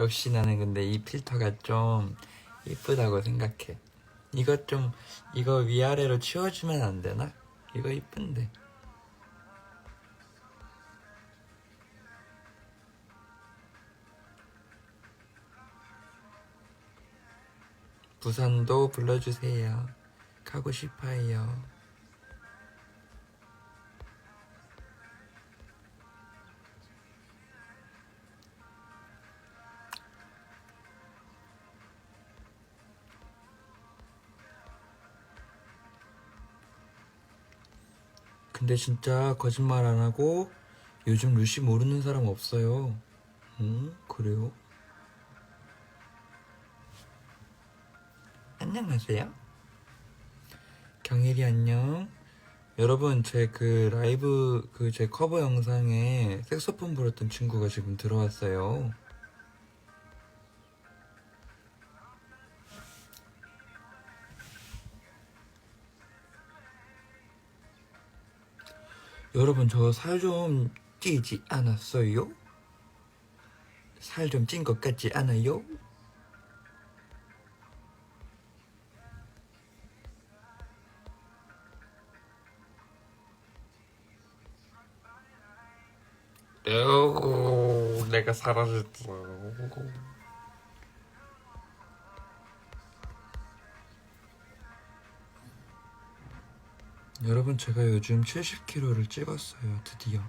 역시 나는 근데 이 필터가 좀 이쁘다고 생각해. 이거 좀 이거 위아래로 치워주면 안 되나? 이거 이쁜데. 부산도 불러주세요. 가고 싶어요. 근데 진짜 거짓말 안 하고 요즘 루시 모르는 사람 없어요. 응? 그래요? 안녕하세요. 경일이 안녕. 여러분 제 그 라이브 그 제 커버 영상에 색소폰 불었던 친구가 지금 들어왔어요. 여러분 저 살 좀 찌지 않았어요? 살 좀 찐 것 같지 않아요? 오, 내가 사라졌어. 여러분 제가 요즘 70kg를 찍었어요 드디어